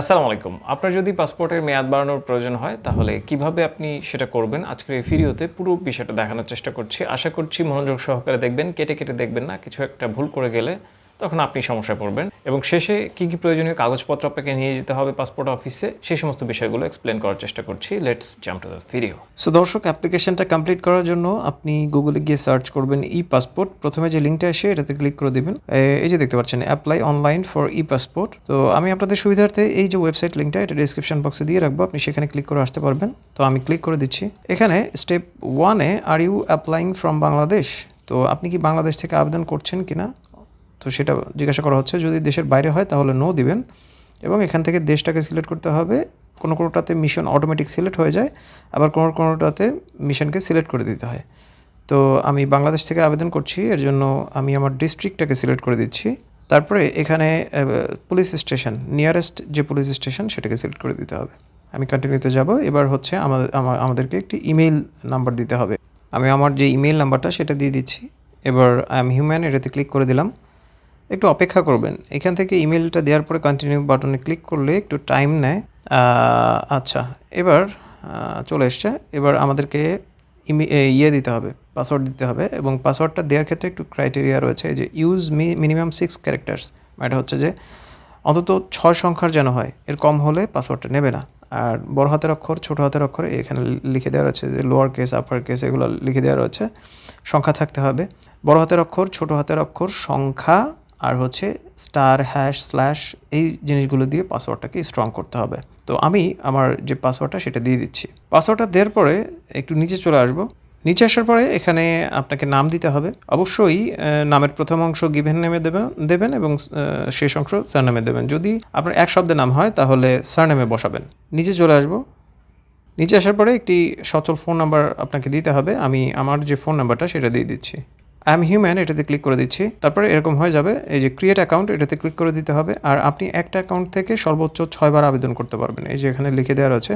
আসসালামু আলাইকুম। আপনার যদি পাসপোর্টের মেয়াদ বাড়ানোর প্রয়োজন হয়, তাহলে কীভাবে আপনি সেটা করবেন? আজকের এই ভিডিওতে পুরো বিষয়টা দেখানোর চেষ্টা করছি। আশা করছি মনোযোগ সহকারে দেখবেন, কেটে কেটে দেখবেন না। কিছু একটা ভুল করে গেলে তখন আপনি সমস্যায় পড়বেন। এবং শেষে কী কী প্রয়োজনীয় কাগজপত্র আপনাকে নিয়ে যেতে হবে পাসপোর্ট অফিসে, সেই সমস্ত বিষয়গুলো এক্সপ্লেন করার চেষ্টা করছি। Let's jump to the video so দর্শক অ্যাপ্লিকেশনটা কমপ্লিট করার জন্য আপনি গুগলে গিয়ে সার্চ করবেন ই পাসপোর্ট প্রথমে যে লিঙ্কটা আসে, এটাতে ক্লিক করে দেবেন। এই যে দেখতে পাচ্ছেন apply online for E passport তো আমি আপনাদের সুবিধার্থে এই যে ওয়েবসাইট লিঙ্কটা এটা ডিসক্রিপশন বক্সে দিয়ে রাখব। আপনি সেখানে ক্লিক করে আসতে পারবেন। তো আমি ক্লিক করে দিচ্ছি। এখানে স্টেপ ওয়ানে are you applying from Bangladesh তো আপনি কি বাংলাদেশ থেকে আবেদন করছেন কিনা? তো সেটা জিজ্ঞাসা করা হচ্ছে, যদি দেশের বাইরে হয় তাহলে নো দিবেন। এবং এখান থেকে দেশটাকে সিলেক্ট করতে হবে, কোনো কোনোটাতে মিশন অটোমেটিক সিলেক্ট হয়ে যায়, আবার কোনো কোনোটাতে মিশনকে সিলেক্ট করে দিতে হয়। তো আমি বাংলাদেশ থেকে আবেদন করছি, এর জন্য আমি আমার ডিস্ট্রিক্টটাকে সিলেক্ট করে দিচ্ছি। তারপরে এখানে পুলিশ স্টেশন নিয়ারেস্ট যে পুলিশ স্টেশন সেটাকে সিলেক্ট করে দিতে হবে। আমি কন্টিনিউতে যাব, এবার হচ্ছে আমাদের আমাদেরকে একটি ইমেল নাম্বার দিতে হবে। আমি আমার যে ইমেল নাম্বারটা সেটা দিয়ে দিচ্ছি। এবার আই এম হিউম্যান এটাতে ক্লিক করে দিলাম। একটু অপেক্ষা করবেন। এখান থেকে ইমেলটা দেওয়ার পরে কন্টিনিউ বাটনে ক্লিক করলে একটু টাইম নেয়। আচ্ছা এবার চলে এসছে। এবার আমাদেরকে ইয়ে দিতে হবে পাসওয়ার্ড দিতে হবে এবং পাসওয়ার্ডটা দেওয়ার ক্ষেত্রে একটু ক্রাইটেরিয়া রয়েছে। যে use me minimum six characters এটা হচ্ছে যে অন্তত ছয় সংখ্যার যেন হয়, এর কম হলে পাসওয়ার্ডটা নেবে না। আর বড় হাতের অক্ষর, ছোট হাতের অক্ষর এখানে লিখে দেওয়া রয়েছে যে লোয়ার কেস আপার কেস এগুলো লিখে দেওয়া রয়েছে। সংখ্যা থাকতে হবে। বড় হাতের অক্ষর, ছোট হাতের অক্ষর, সংখ্যা আর হচ্ছে স্টার হ্যাশ স্ল্যাশ এই জিনিসগুলো দিয়ে পাসওয়ার্ডটাকে স্ট্রং করতে হবে। তো আমি আমার যে পাসওয়ার্ডটা সেটা দিয়ে দিচ্ছি। পাসওয়ার্ডটা দেওয়ার পরে একটু নিচে চলে আসব। নিচে আসার পরে এখানে আপনাকে নাম দিতে হবে। অবশ্যই নামের প্রথম অংশ গিভেন নেমে দেবেন দেবেন এবং শেষ অংশ সারনেমে দেবেন। যদি আপনার এক শব্দে নাম হয়, তাহলে সারনেমে বসাবেন। নিচে চলে আসব। নিচে আসার পরে একটি সচল ফোন নাম্বার আপনাকে দিতে হবে। আমি আমার যে ফোন নাম্বারটা সেটা দিয়ে দিচ্ছি। এম হিউম্যান এটাতে ক্লিক করে দিচ্ছি। তারপরে এরকম হয়ে যাবে, এই যে ক্রিয়েট অ্যাকাউন্ট এটাতে ক্লিক করে দিতে হবে। আর আপনি একটা অ্যাকাউন্ট থেকে সর্বোচ্চ ছয়বার আবেদন করতে পারবেন। এই যে এখানে লিখে দেওয়া রয়েছে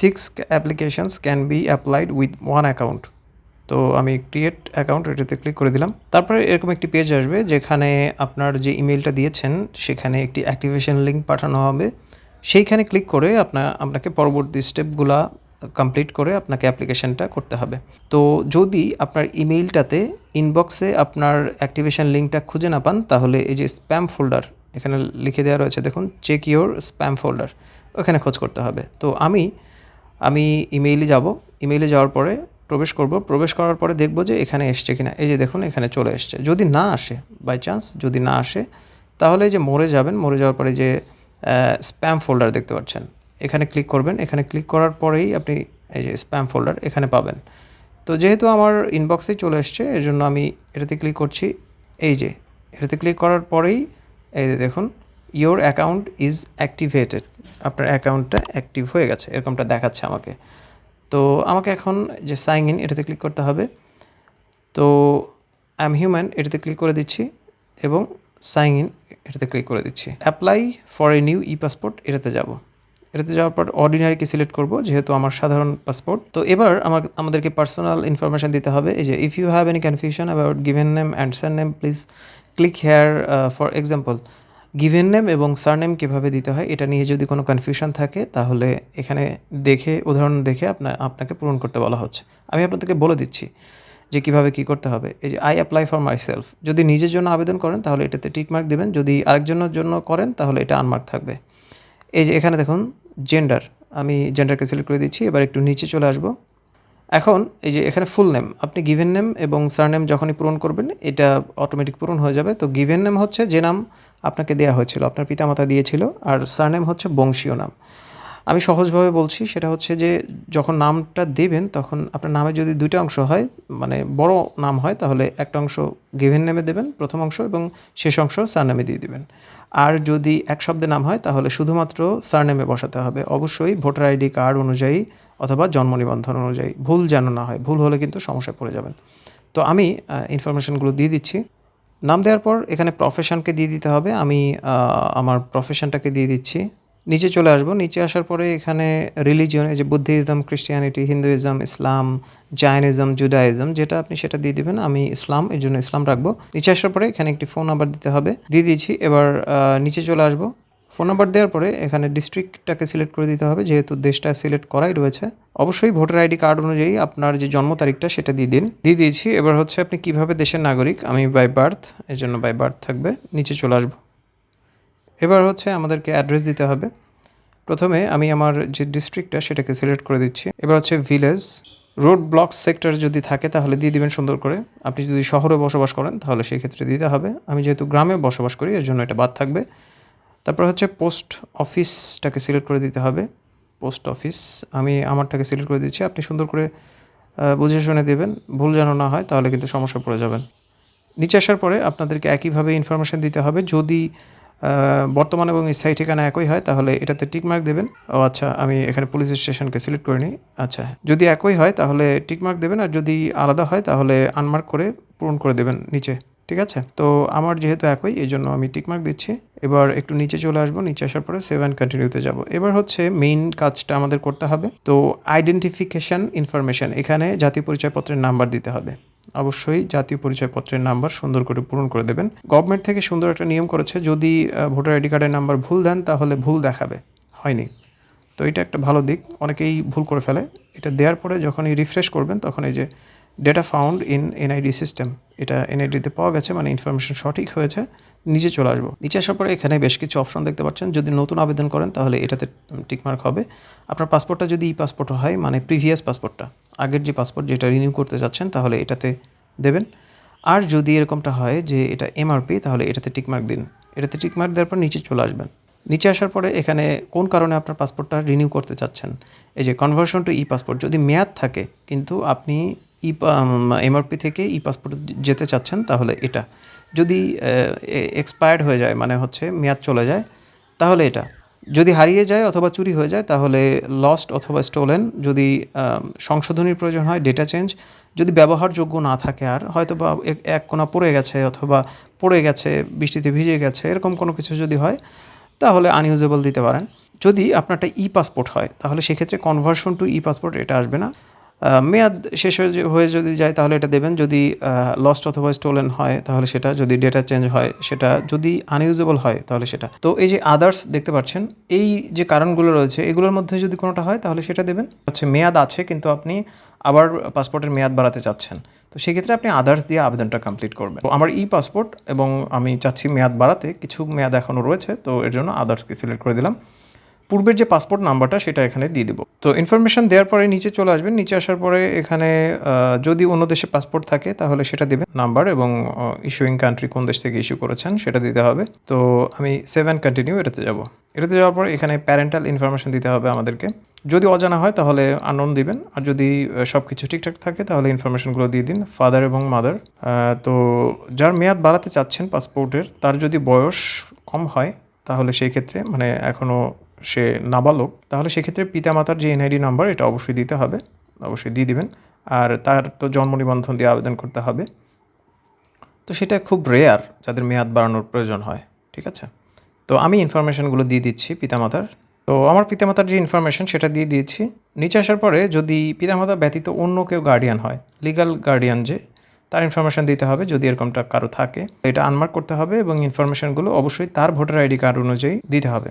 six applications can be applied with one account তো আমি ক্রিয়েট অ্যাকাউন্ট এটাতে ক্লিক করে দিলাম। তারপরে এরকম একটি পেজ আসবে, যেখানে আপনার যে ইমেলটা দিয়েছেন, সেখানে একটি অ্যাক্টিভেশন লিঙ্ক পাঠানো হবে। সেইখানে ক্লিক করে আপনার, আপনাকে পরবর্তী স্টেপগুলা কমপ্লিট করে আপনাকে অ্যাপ্লিকেশনটা করতে হবে। তো যদি আপনার ইমেইলটাতে ইনবক্সে আপনার অ্যাক্টিভেশন লিঙ্কটা খুঁজে না পান, তাহলে এই যে স্প্যাম ফোল্ডার এখানে লিখে দেওয়া রয়েছে, দেখুন চেক ইওর স্প্যাম ফোল্ডার ওখানে খোঁজ করতে হবে। তো আমি আমি ইমেইলে যাব ইমেইলে যাওয়ার পরে প্রবেশ করব, প্রবেশ করার পরে দেখব যে এখানে এসছে কিনা। এই যে দেখুন, এখানে চলে এসছে। যদি না আসে বাই চান্স যদি না আসে, তাহলে যে মরে যাবেন, মরে যাওয়ার পরে যে স্প্যাম ফোল্ডার দেখতে পাচ্ছেন। এখানে ক্লিক করবেন। এখানে ক্লিক করার পরেই আপনি এই যে স্প্যাম ফোল্ডার এখানে পাবেন। তো যেহেতু আমার ইনবক্সেই চলে এসছে, এর জন্য আমি এটাতে ক্লিক করছি। এই যে, এটাতে ক্লিক করার পরেই এই যে দেখুন ইওর অ্যাকাউন্ট ইজ অ্যাক্টিভেটেড আপনার অ্যাকাউন্টটা অ্যাক্টিভ হয়ে গেছে, এরকমটা দেখাচ্ছে আমাকে। তো আমাকে এখন যে সাইন ইন এটাতে ক্লিক করতে হবে। তো আই এম হিউম্যান এটাতে ক্লিক করে দিচ্ছি এবং সাইন ইন এটাতে ক্লিক করে দিচ্ছি। Apply for a new e passport এটাতে যাব। এটাতে যাওয়ার পর অর্ডিনারিকে সিলেক্ট করব, যেহেতু আমার সাধারণ পাসপোর্ট তো এবার আমার, আমাদেরকে পার্সোনাল ইনফরমেশন দিতে হবে। এই যে if you have any confusion about given name and surname please click here for example given name এবং সারনেম কীভাবে দিতে হয়, এটা নিয়ে যদি কোনো কনফিউশন থাকে, তাহলে এখানে দেখে, উদাহরণ দেখে আপনার আপনাকে পূরণ করতে বলা হচ্ছে। আমি আপনাদেরকে বলে দিচ্ছি যে কীভাবে কী করতে হবে। এই যে I apply for myself যদি নিজের জন্য আবেদন করেন, তাহলে এটাতে টিক মার্ক দেবেন। যদি আরেকজনের জন্য করেন, তাহলে এটা আনমার্ক থাকবে। এই যে, এখানে দেখুন জেন্ডার আমি জেন্ডারকে সিলেক্ট করে দিচ্ছি, এবার একটু নিচে চলে আসব। এখন এই যে এখানে ফুল নেম আপনি গিভেন নেম এবং সারনেম যখনই পূরণ করবেন, এটা অটোমেটিক পূরণ হয়ে যাবে। তো গিভেন নেম হচ্ছে যে নাম আপনাকে দেওয়া হয়েছিল, আপনার পিতামাতা দিয়েছিল, আর সারনেম হচ্ছে বংশীয় নাম। আমি সহজভাবে বলছি, সেটা হচ্ছে যে যখন নামটা দেবেন, তখন আপনার নামে যদি দুইটা অংশ হয় মানে বড় নাম হয়, তাহলে একটা অংশ গিভেন নেমে দেবেন প্রথম অংশ এবং শেষ অংশ সারনেমে দিয়ে দিবেন। আর যদি এক শব্দে নাম হয়, তাহলে শুধুমাত্র সারনেমে বসাতে হবে। অবশ্যই ভোটার আইডি কার্ড অনুযায়ী অথবা জন্ম নিবন্ধন অনুযায়ী। ভুল যেন না হয়, ভুল হলে কিন্তু সমস্যায় পড়ে যাবেন। তো আমি ইনফরমেশানগুলো দিয়ে দিচ্ছি। নাম দেওয়ার পর এখানে প্রফেশনকে দিয়ে দিতে হবে। আমি আমার প্রফেশনটাকে দিয়ে দিচ্ছি। নিচে চলে আসব। নিচে আসার পরে এখানে রিলিজিয়ন এই যে Buddhism Christianity Hinduism Islam Zionism Judaism যেটা আপনি সেটা দিয়ে দিবেন, আমি ইসলাম এই জন্য ইসলাম রাখব। নিচে আসার পরে এখানে একটি ফোন নাম্বার দিতে হবে। দিয়ে দিয়েছি, এবার নিচে চলে আসব। ফোন নাম্বার দেওয়ার পরে এখানে ডিস্ট্রিক্টটাকে সিলেক্ট করে দিতে হবে, যেহেতু দেশটা সিলেক্ট করাই রয়েছে। অবশ্যই ভোটার আইডি কার্ড অনুযায়ী আপনার যে জন্ম তারিখটা সেটা দিয়ে দিন। দিয়ে দিয়েছি, এবার হচ্ছে আপনি কীভাবে দেশের নাগরিক, আমি বাই বার্থ এর জন্য বাই বার্থ থাকবে, নিচে চলে আসব। এবার হচ্ছে আমাদেরকে অ্যাড্রেস দিতে হবে। প্রথমে আমি আমার যে ডিস্ট্রিক্টটা সেটাকে সিলেক্ট করে দিচ্ছি। এবার হচ্ছে ভিলেজ রোড ব্লক সেক্টর যদি থাকে তাহলে দিয়ে দিবেন সুন্দর করে। আপনি যদি শহরে বসবাস করেন তাহলে সেই ক্ষেত্রে দিতে হবে। আমি যেহেতু গ্রামে বসবাস করি, এর জন্য এটা বাদ থাকবে। তারপর হচ্ছে পোস্ট অফিসটাকে সিলেক্ট করে দিতে হবে। পোস্ট অফিস আমি আমারটাকে সিলেক্ট করে দিচ্ছি। আপনি সুন্দর করে বুঝে শুনে দেবেন। ভুল যেন না হয় তাহলে কিন্তু সমস্যা পড়ে যাবেন। নিচে আসার পরে আপনাদেরকে একইভাবে ইনফরমেশন দিতে হবে। যদি বর্তমান এবং স্থায়ী ঠিকানা একই হয়, তাহলে এটাতে টিকমার্ক দেবেন। ও আচ্ছা আমি এখানে পুলিশ স্টেশনকে সিলেক্ট করে নিই। আচ্ছা যদি একই হয়, তাহলে টিকমার্ক দেবেন, আর যদি আলাদা হয়, তাহলে আনমার্ক করে পূরণ করে দেবেন নিচে, ঠিক আছে? তো আমার যেহেতু একই, এই জন্য আমি টিকমার্ক দিচ্ছি। এবার একটু নিচে চলে আসব, নিচে আসার পরে সেভ অ্যান্ড কন্টিনিউতে যাব। এবার হচ্ছে মেইন কাজটা আমাদের করতে হবে। তো আইডেন্টিফিকেশন ইনফরমেশন এখানে জাতীয় পরিচয়পত্রের নাম্বার দিতে হবে। অবশ্যই জাতীয় পরিচয়পত্রের নাম্বার সুন্দর করে পূরণ করে দেবেন। গভর্নমেন্ট থেকে সুন্দর একটা নিয়ম করেছে, যদি ভোটার আইডি কার্ডের নাম্বার ভুল দেন, তাহলে ভুল দেখাবে। হয়নি। তো এটা একটা ভালো দিক। অনেকেই ভুল করে ফেলে। এটা দেওয়ার পরে যখনই রিফ্রেশ করবেন, তখন এই যে data found in NID system এটা এনআইডিতে পাওয়া গেছে মানে ইনফরমেশন সঠিক হয়েছে, নিচে চলে আসব। নিচে আসার পরে এখানে বেশ কিছু অপশন দেখতে পাচ্ছেন। যদি নতুন আবেদন করেন, তাহলে এটাতে টিকমার্ক হবে। আপনার পাসপোর্টটা যদি ই পাসপোর্ট হয় মানে প্রিভিয়াস পাসপোর্টটা আগের যে পাসপোর্ট যেটা রিনিউ করতে যাচ্ছেন, তাহলে এটাতে দেবেন। আর যদি এরকমটা হয় যে এটা এমআরপি তাহলে এটাতে টিকমার্ক দিন। এটাতে টিকমার্ক দেওয়ার পর নিচে চলে আসবেন। নিচে আসার পরে এখানে কোন কারণে আপনার পাসপোর্টটা রিনিউ করতে চাচ্ছেন? এই যে কনভার্সন টু ই পাসপোর্ট যদি মেয়াদ থাকে, কিন্তু আপনি ই এমআরপি থেকে ই পাসপোর্ট যেতে চাচ্ছেন, তাহলে এটা। যদি এক্সপায়ার্ড হয়ে যায় মানে হচ্ছে মেয়াদ চলে যায়, তাহলে এটা। যদি হারিয়ে যায় অথবা চুরি হয়ে যায়, তাহলে লস্ট অথবা স্টোলেন যদি সংশোধনীর প্রয়োজন হয় ডেটা চেঞ্জ যদি ব্যবহারযোগ্য না থাকে আর হয়তো বা এক- কোনা পড়ে গেছে অথবা পড়ে গেছে, বৃষ্টিতে ভিজে গেছে, এরকম কোনো কিছু যদি হয়, তাহলে আনইউজেবল দিতে পারেন। যদি আপনারটা ই পাসপোর্ট হয়, তাহলে সেক্ষেত্রে কনভার্সন টু ই পাসপোর্ট এটা আসবে না। মেয়াদ শেষ হয়ে হয়ে যদি যায় তাহলে এটা দেবেন। যদি লস্ট অথবা স্টোলেন হয় তাহলে সেটা। যদি ডেটা চেঞ্জ হয় সেটা। যদি আনইউজেবল হয় তাহলে সেটা। তো এই যে আদার্স দেখতে পাচ্ছেন, এই যে কারণগুলো রয়েছে, এগুলোর মধ্যে যদি কোনোটা হয় তাহলে সেটা দেবেন। হচ্ছে মেয়াদ আছে কিন্তু আপনি আবার পাসপোর্টের মেয়াদ বাড়াতে চাচ্ছেন। তো সেক্ষেত্রে আপনি আদার্স দিয়ে আবেদনটা কমপ্লিট করবেন। তো আমার ই পাসপোর্ট এবং আমি চাচ্ছি মেয়াদ বাড়াতে। কিছু মেয়াদ এখনও রয়েছে, তো এর জন্য আদার্সকে সিলেক্ট করে দিলাম। পূর্বের যে পাসপোর্ট নাম্বারটা সেটা এখানে দিয়ে দেবো। তো ইনফরমেশন দেওয়ার পরে নিচে চলে আসবেন। নিচে আসার পরে এখানে যদি অন্য দেশে পাসপোর্ট থাকে, তাহলে সেটা দেবেন নাম্বার এবং ইস্যুইং কান্ট্রি কোন দেশ থেকে ইস্যু করেছেন সেটা দিতে হবে। তো আমি সেভেন কন্টিনিউ এটাতে যাব। এটাতে যাওয়ার পর এখানে প্যারেন্টাল ইনফরমেশন দিতে হবে আমাদেরকে। যদি অজানা হয়, তাহলে আননোন দিবেন। আর যদি সব কিছু ঠিকঠাক থাকে, তাহলে ইনফরমেশনগুলো দিয়ে দিন ফাদার এবং মাদার তো যার মেয়াদ বাড়াতে চাচ্ছেন পাসপোর্টের তার যদি বয়স কম হয়, তাহলে সেই ক্ষেত্রে মানে এখনও সে নাবালক, তাহলে সেক্ষেত্রে পিতামাতার যে এনআইডি নাম্বার, এটা অবশ্যই দিতে হবে, অবশ্যই দিয়ে দিবেন। আর তার তো জন্ম নিবন্ধন দিয়ে আবেদন করতে হবে। তো সেটা খুব রেয়ার যাদের মেয়াদ বাড়ানোর প্রয়োজন হয়, ঠিক আছে? তো আমি ইনফরমেশনগুলো দিয়ে দিচ্ছি পিতামাতার। তো আমার পিতামাতার যে ইনফরমেশন সেটা দিয়ে দিয়েছি। নিচে আসার পরে যদি পিতামাতা ব্যতীত অন্য কেউ গার্ডিয়ান হয় লিগ্যাল গার্ডিয়ান যে, তার ইনফরমেশন দিতে হবে যদি এরকমটা কারও থাকে। এটা আনমার্ক করতে হবে এবং ইনফরমেশনগুলো অবশ্যই তার ভোটার আইডি কার্ড অনুযায়ী দিতে হবে।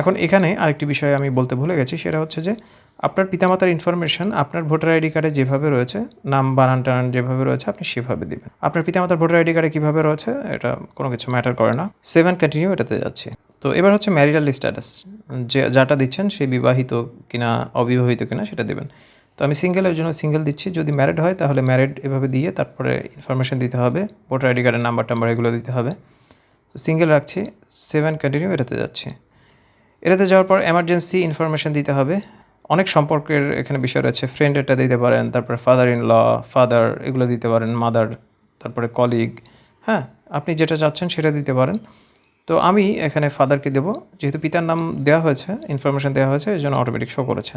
এখন এখানে আরেকটি বিষয় আমি বলতে ভুলে গেছি, সেটা হচ্ছে যে আপনার পিতামাতার ইনফরমেশন আপনার ভোটার আইডি কার্ডে যেভাবে রয়েছে, নাম, বানান টানান যেভাবে রয়েছে, আপনি সেভাবে দেবেন। আপনার পিতামাতার ভোটার আইডি কার্ডে কীভাবে রয়েছে, এটা কোনো কিছু ম্যাটার করে না। সেভেন কন্টিনিউ এটাতে যাচ্ছে। তো এবার হচ্ছে ম্যারিটাল স্ট্যাটাস যে যাটা দিচ্ছেন সে বিবাহিত কিনা, অবিবাহিত কিনা, সেটা দেবেন। তো আমি সিঙ্গেলের জন্য সিঙ্গেল দিচ্ছি, যদি ম্যারিড হয়, তাহলে ম্যারিড এভাবে দিয়ে তারপরে ইনফরমেশন দিতে হবে, ভোটার আইডি কার্ডের নাম্বার টাম্বার এগুলো দিতে হবে। তো সিঙ্গেল রাখছি সেভেন কন্টিনিউ এটাতে যাচ্ছি। এটাতে যাওয়ার পর এমার্জেন্সি ইনফরমেশন দিতে হবে। অনেক সম্পর্কের এখানে বিষয় রয়েছে। ফ্রেন্ড এটা দিতে পারেন, তারপরে ফাদার ইন ল ফাদার এগুলো দিতে পারেন মাদার তারপরে কলিগ হ্যাঁ আপনি যেটা চাচ্ছেন সেটা দিতে পারেন। তো আমি এখানে ফাদারকে দেবো। যেহেতু পিতার নাম দেওয়া হয়েছে ইনফরমেশন দেওয়া হয়েছে, এই জন্য অটোমেটিক শো করেছে।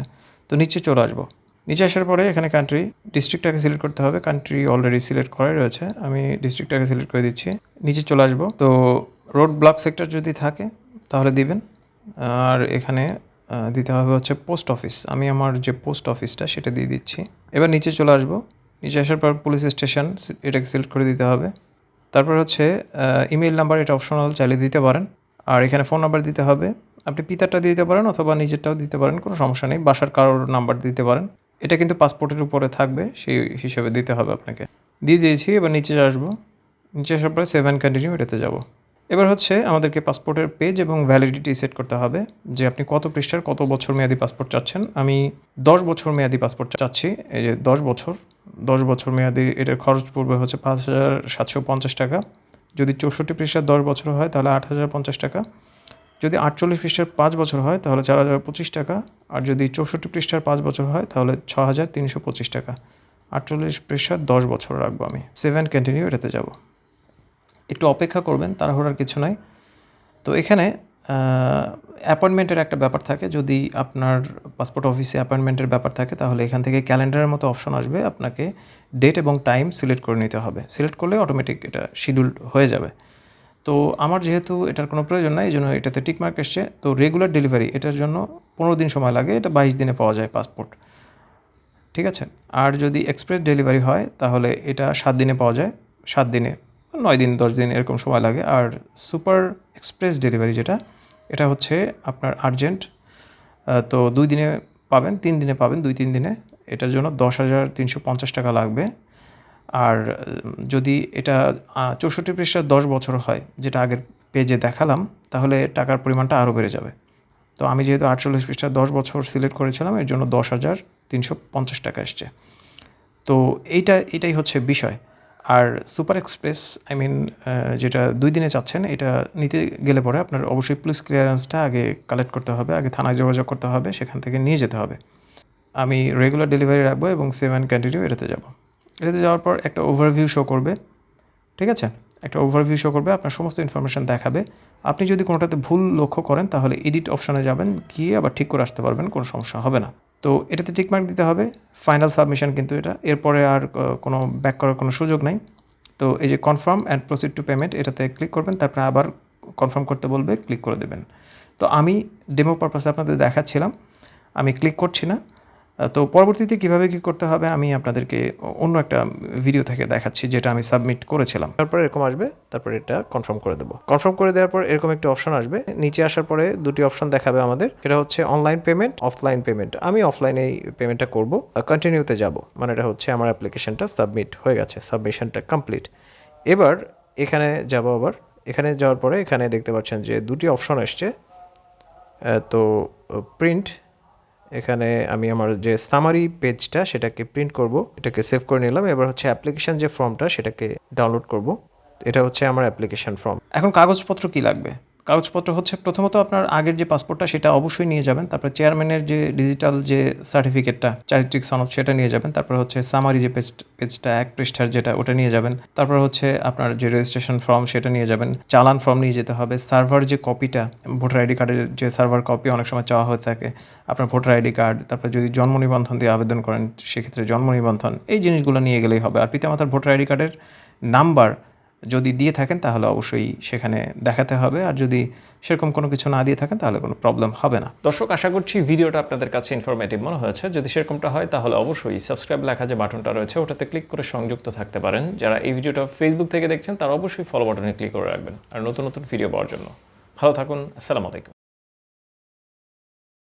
তো নিচে চলে আসব। নিচে আসার পরে এখানে কান্ট্রি ডিস্ট্রিক্টটাকে সিলেক্ট করতে হবে। কান্ট্রি অলরেডি সিলেক্ট করাই রয়েছে। আমি ডিস্ট্রিক্টটাকে সিলেক্ট করে দিচ্ছি। নিচে চলে আসব। তো রোড ব্লক সেক্টর যদি থাকে, তাহলে দিবেন। আর এখানে দিতে হবে হচ্ছে পোস্ট অফিস। আমি আমার যে পোস্ট অফিসটা সেটা দিয়ে দিচ্ছি। এবার নিচে চলে আসব। নিচে আসার পর পুলিশ স্টেশন এটাকে সিলেক্ট করে দিতে হবে। তারপর হচ্ছে ইমেল নাম্বার, এটা অপশনাল, চাইলে দিতে পারেন। আর এখানে ফোন নাম্বার দিতে হবে। আপনি পিতারটা দিতে পারেন অথবা নিজেরটাও দিতে পারেন, কোনো সমস্যা নেই। বাসার কারোর নাম্বার দিতে পারেন। এটা কিন্তু পাসপোর্টের উপরে থাকবে, সেই হিসেবে দিতে হবে আপনাকে। দিয়ে দিয়েছি, এবার নিচে আসব। নিচে আসার পরে সেভেন কন্টিনিউ এটাতে যাব। এবার হচ্ছে আমাদেরকে পাসপোর্টের পেজ এবং ভ্যালিডিটি সেট করতে হবে যে আপনি কত পৃষ্ঠার কত বছর মেয়াদি পাসপোর্ট চাচ্ছেন। আমি দশ বছর মেয়াদি পাসপোর্ট চাচ্ছি, এই যে দশ বছর দশ বছর মেয়াদি এটার খরচ পড়বে হচ্ছে পাঁচ হাজার সাতশো পঞ্চাশ টাকা। যদি চৌষট্টি পৃষ্ঠার দশ বছর হয় তাহলে আট হাজার পঞ্চাশ টাকা। যদি আটচল্লিশ পৃষ্ঠার পাঁচ বছর হয় তাহলে চার হাজার পঁচিশ টাকা। আর যদি চৌষট্টি পৃষ্ঠার পাঁচ বছর হয় তাহলে ছ হাজার তিনশো পঁচিশ টাকা। আটচল্লিশ পৃষ্ঠার দশ বছর রাখব আমি। সেভেন কন্টিনিউ এটাতে যাব। একটু অপেক্ষা করবেন, তাড়াহুড়ার কিছু নাই। তো এখানে অ্যাপয়েন্টমেন্টের একটা ব্যাপার থাকে। যদি আপনার পাসপোর্ট অফিসে অ্যাপয়েন্টমেন্টের ব্যাপার থাকে, তাহলে এখান থেকে ক্যালেন্ডারের মতো অপশন আসবে। আপনাকে ডেট এবং টাইম সিলেক্ট করে নিতে হবে। সিলেক্ট করলে অটোমেটিক এটা শিডিউল হয়ে যাবে। তো আমার যেহেতু এটার কোনো প্রয়োজন নাই এই জন্য এটাতে টিকমার্ক এসছে। তো রেগুলার ডেলিভারি এটার জন্য পনেরো দিন সময় লাগে। এটা বাইশ দিনে পাওয়া যায় পাসপোর্ট ঠিক আছে? আর যদি এক্সপ্রেস ডেলিভারি হয়, তাহলে এটা সাত দিনে পাওয়া যায়। সাত দিনে নয় দিন, দশ দিন এরকম সময় লাগে। আর সুপার এক্সপ্রেস ডেলিভারি যেটা, এটা হচ্ছে আপনার আর্জেন্ট তো দুই দিনে পাবেন, তিন দিনে পাবেন, দুই তিন দিনে। এটার জন্য দশ হাজার তিনশো পঞ্চাশ টাকা লাগবে। আর, যদি এটা চৌষট্টি পৃষ্ঠা দশ বছর হয়, যেটা আগের পেজে দেখালাম, তাহলে টাকার পরিমাণটা আরও বেড়ে যাবে। তো আমি যেহেতু আটচল্লিশ পৃষ্ঠা দশ বছর সিলেক্ট করেছিলাম, এর জন্য দশ হাজার তিনশো পঞ্চাশ টাকা এসছে। তো এইটা, এটাই হচ্ছে বিষয়। আর সুপার এক্সপ্রেস আই মিন যেটা দুই দিনে চাচ্ছেন এটা নিতে গেলে পরে আপনার অবশ্যই পুলিশ ক্লিয়ারেন্সটা আগে কালেক্ট করতে হবে, আগে থানায় যোগাযোগ করতে হবে, সেখান থেকে নিয়ে যেতে হবে। আমি রেগুলার ডেলিভারি রাখব এবং সেভেন কন্টিনিউ এটাতে যাব। এটাতে যাওয়ার পর একটা ওভারভিউ শো করবে, ঠিক আছে? একটা ওভারভিউ শো করবে, আপনার সমস্ত ইনফরমেশন দেখাবে। আপনি যদি কোনোটাতে ভুল লক্ষ্য করেন, তাহলে এডিট অপশানে যাবেন, গিয়ে আবার ঠিক করে আসতে পারবেন, কোনো সমস্যা হবে না। তো এটাতে টিকমার্ক দিতে হবে ফাইনাল সাবমিশন কিন্তু এটা। এরপরে আর কোনো ব্যাক করার কোনো সুযোগ নাই। তো এই যে confirm and proceed to payment এটাতে ক্লিক করবেন, তারপরে আবার কনফার্ম করতে বলবে ক্লিক করে দেবেন। তো আমি ডেমো পারপাসে আপনাদের দেখাচ্ছিলাম। আমি ক্লিক করছি না। তো পরবর্তীতে কীভাবে কী করতে হবে? আমি আপনাদেরকে অন্য একটা ভিডিও থেকে দেখাচ্ছি, যেটা আমি সাবমিট করেছিলাম। তারপর এরকম আসবে, তারপর এটা কনফার্ম করে দেবো। কনফার্ম করে দেওয়ার পর এরকম একটি অপশন আসবে। নিচে আসার পরে দুটি অপশন দেখাবে আমাদের। সেটা হচ্ছে অনলাইন পেমেন্ট অফলাইন পেমেন্ট আমি অফলাইনে এই পেমেন্টটা করব কন্টিনিউতে যাব। মানে এটা হচ্ছে আমার অ্যাপ্লিকেশনটা সাবমিট হয়ে গেছে সাবমিশনটা কমপ্লিট এবার এখানে যাব আবার। এখানে যাওয়ার পরে এখানে দেখতে পাচ্ছেন যে দুটি অপশন এসছে তো প্রিন্ট এখানে আমি আমার যে সামারি পেজটা সেটাকে প্রিন্ট করব, এটাকে সেভ করে নিলাম। এবার হচ্ছে অ্যাপ্লিকেশন যে ফর্মটা সেটাকে ডাউনলোড করব। এটা হচ্ছে আমার অ্যাপ্লিকেশন ফর্ম এখন কাগজপত্র কি লাগবে? কাগজপত্র হচ্ছে প্রথমত আপনার আগের যে পাসপোর্টটা সেটা অবশ্যই নিয়ে যাবেন। তারপর চেয়ারম্যানের যে ডিজিটাল যে সার্টিফিকেটটা চারিত্রিক সনদ, সেটা নিয়ে যাবেন। তারপর হচ্ছে সামারি যে পেজ পেজটা এক পৃষ্ঠার যেটা, ওটা নিয়ে যাবেন। তারপর হচ্ছে আপনার যে রেজিস্ট্রেশন ফর্ম সেটা নিয়ে যাবেন। চালান ফর্ম নিয়ে যেতে হবে। সার্ভার যে কপিটা ভোটার আইডি কার্ডের যে সার্ভার কপি অনেক সময় চাওয়া হয়ে থাকে। আপনার ভোটার আইডি কার্ড তারপর যদি জন্ম নিবন্ধন দিয়ে আবেদন করেন, সেক্ষেত্রে জন্ম নিবন্ধন, এই জিনিসগুলো নিয়ে গেলেই হবে। আর পিতামাতার ভোটার আইডি কার্ডের নাম্বার যদি দিয়ে থাকেন, তাহলে অবশ্যই সেখানে দেখাতে হবে। আর যদি সেরকম কোনো কিছু না দিয়ে থাকেন, তাহলে কোনো প্রবলেম হবে না। দর্শক, আশা করছি ভিডিওটা আপনাদের কাছে ইনফরমেটিভ মনে হয়েছে। যদি সেরকমটা হয়, তাহলে অবশ্যই সাবস্ক্রাইব লেখা যে বাটনটা রয়েছে, ওটাতে ক্লিক করে সংযুক্ত থাকতে পারেন। যারা এই ভিডিওটা ফেসবুক থেকে দেখছেন, তারা অবশ্যই ফলো বাটনে ক্লিক করে রাখবেন। আর নতুন নতুন ভিডিও পাওয়ার জন্য। ভালো থাকুন, আসসালামু আলাইকুম।